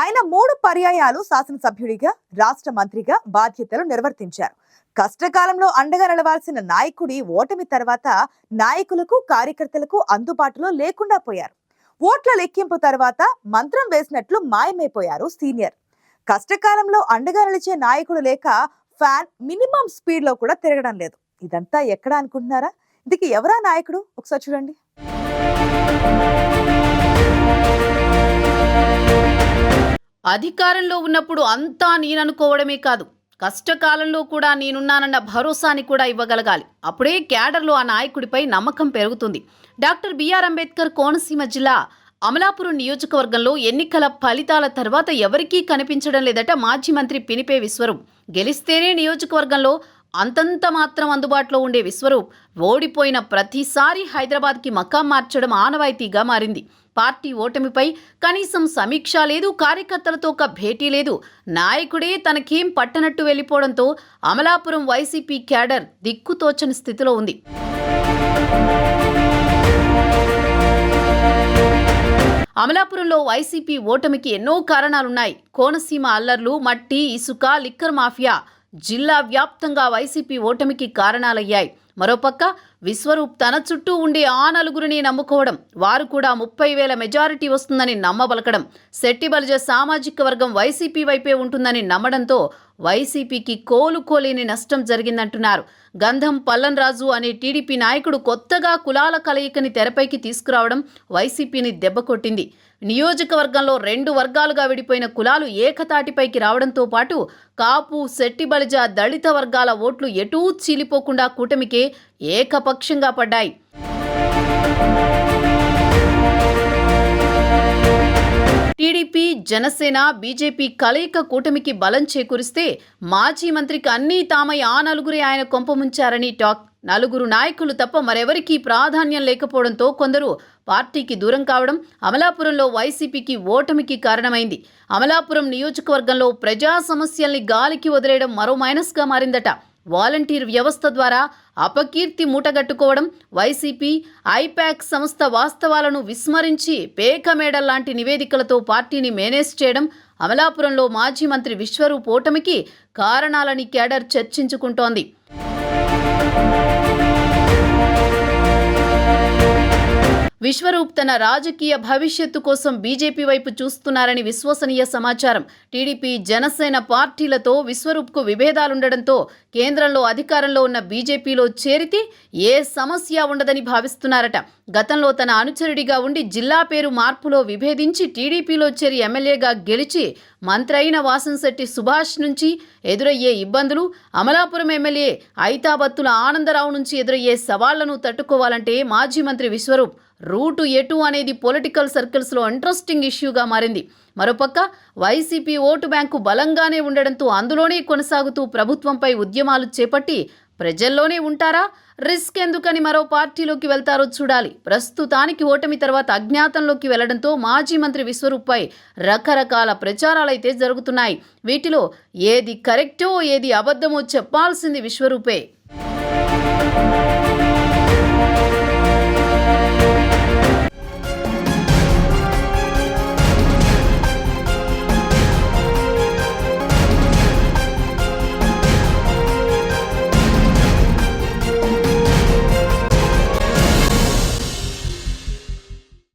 ఆయన మూడు పర్యాయాలు శాసనసభ్యుడిగా రాష్ట్ర మంత్రిగా బాధ్యతలు నిర్వర్తించారు. కష్టకాలంలో అండగా నిలవాల్సిన నాయకుడి ఓటమి తర్వాత నాయకులకు కార్యకర్తలకు అందుబాటులో లేకుండా పోయారు. ఓట్ల లెక్కింపు తర్వాత మంత్రం వేసినట్లు మాయమైపోయారు సీనియర్. కష్టకాలంలో అండగా నిలిచే నాయకుడు లేక ఫ్యాన్ మినిమం స్పీడ్లో కూడా తిరగడం లేదు. ఇదంతా ఎక్కడ అనుకుంటున్నారా? ఇందుకు ఎవరా నాయకుడు? ఒకసారి చూడండి. అధికారంలో ఉన్నప్పుడు అంతా నేననుకోవడమే కాదు. కష్టకాలంలో కూడా నేనున్నానన్న భరోసాని కూడా ఇవ్వగలగాలి. అప్పుడే క్యాడర్లో ఆ నాయకుడిపై నమ్మకం పెరుగుతుంది. డాక్టర్ బిఆర్ అంబేద్కర్ కోనసీమ జిల్లా అమలాపురం నియోజకవర్గంలో ఎన్నికల ఫలితాల తర్వాత ఎవరికీ కనిపించడం లేదట మాజీ మంత్రి పినిపే విశ్వరూప్. గెలిస్తేనే నియోజకవర్గంలో అంతంత మాత్రం అందుబాటులో ఉండే విశ్వరూప్ ఓడిపోయిన ప్రతిసారి హైదరాబాద్కి మకాం మార్చడం ఆనవాయితీగా మారింది. పార్టీ ఓటమిపై కనీసం సమీక్ష లేదు కార్యకర్తలతో ఒక భేటీ లేదు. నాయకుడే తనకేం పట్టనట్టు వెళ్ళిపోవడంతో అమలాపురం వైసీపీ క్యాడర్ దిక్కుతోచని స్థితిలో ఉంది. అమలాపురంలో వైసీపీ ఓటమికి ఎన్నో కారణాలున్నాయి. కోనసీమ అల్లర్లు మట్టి ఇసుక లిక్కర్ మాఫియా జిల్లా వ్యాప్తంగా వైసీపీ ఓటమికి కారణాలయ్యాయి. మరోపక్క విశ్వరూప్ తన చుట్టూ ఉండే ఆ నలుగురిని నమ్ముకోవడం వారు కూడా ముప్పై వేల మెజారిటీ వస్తుందని నమ్మబలకడం శెట్టిబలిజ సామాజిక వర్గం వైసీపీ వైపే ఉంటుందని నమ్మడంతో వైసీపీకి కోలుకోలేని నష్టం జరిగిందంటున్నారు. గంధం పల్లన్రాజు అనే టీడీపీ నాయకుడు కొత్తగా కులాల కలయికని తెరపైకి తీసుకురావడం వైసీపీని దెబ్బకొట్టింది నియోజకవర్గంలో రెండు వర్గాలుగా విడిపోయిన కులాలు ఏకతాటిపైకి రావడంతో పాటు కాపు శెట్టిబలిజ దళిత వర్గాల ఓట్లు ఎటూ చీలిపోకుండా కూటమికి ఏకపక్షంగా పడ్డాయి. టీడీపీ జనసేన బీజేపీ కలయిక కూటమికి బలం చేకూరిస్తే మాజీ మంత్రికి అన్నీ తామై ఆ నలుగురే ఆయన కొంపముంచారని టాక్. నలుగురు నాయకులు తప్ప మరెవరికీ ప్రాధాన్యం లేకపోవడంతో కొందరు పార్టీకి దూరం కావడం అమలాపురంలో వైసీపీకి ఓటమికి కారణమైంది. అమలాపురం నియోజకవర్గంలో ప్రజా సమస్యల్ని గాలికి వదిలేయడం మరో మైనస్గా మారిందట. వాలంటీర్ వ్యవస్థ ద్వారా అపకీర్తి మూటగట్టుకోవడం వైసీపీ ఐపాక్ సంస్థ వాస్తవాలను విస్మరించి పేకమేడల్ లాంటి నివేదికలతో పార్టీని మేనేజ్ చేయడం అమలాపురంలో మాజీ మంత్రి విశ్వరూప్ ఓటమికి కారణాలని కేడర్ చర్చించుకుంటోంది. విశ్వరూప్ తన రాజకీయ భవిష్యత్తు కోసం బీజేపీ వైపు చూస్తున్నారని విశ్వసనీయ సమాచారం. టీడీపీ జనసేన పార్టీలతో విశ్వరూప్కు విభేదాలుండడంతో కేంద్రంలో అధికారంలో ఉన్న బీజేపీలో చేరితే ఏ సమస్య ఉండదని భావిస్తున్నారట. గతంలో తన అనుచరుడిగా ఉండి జిల్లా పేరు మార్పులో విభేదించి టీడీపీలో చేరి ఎమ్మెల్యేగా గెలిచి మంత్రి అయిన వాసంశెట్టి సుభాష్ నుంచి ఎదురయ్యే ఇబ్బందులు అమలాపురం ఎమ్మెల్యే ఐతాబత్తుల ఆనందరావు నుంచి ఎదురయ్యే సవాళ్ళను తట్టుకోవాలంటే మాజీ మంత్రి విశ్వరూప్ రూటు ఎటు అనేది పొలిటికల్ సర్కిల్స్లో ఇంట్రెస్టింగ్ ఇష్యూగా మారింది. మరోపక్క వైసీపీ ఓటు బ్యాంకు బలంగానే ఉండడంతో అందులోనే కొనసాగుతూ ప్రభుత్వంపై ఉద్యమాలు చేపట్టి ప్రజల్లోనే ఉంటారా? రిస్క్ ఎందుకని మరో పార్టీలోకి వెళ్తారో చూడాలి. ప్రస్తుతానికి ఓటమి తర్వాత అజ్ఞాతంలోకి వెళ్ళడంతో మాజీ మంత్రి విశ్వరూప్పై రకరకాల ప్రచారాలైతే జరుగుతున్నాయి. వీటిలో ఏది కరెక్టో ఏది అబద్ధమో చెప్పాల్సింది విశ్వరూపే.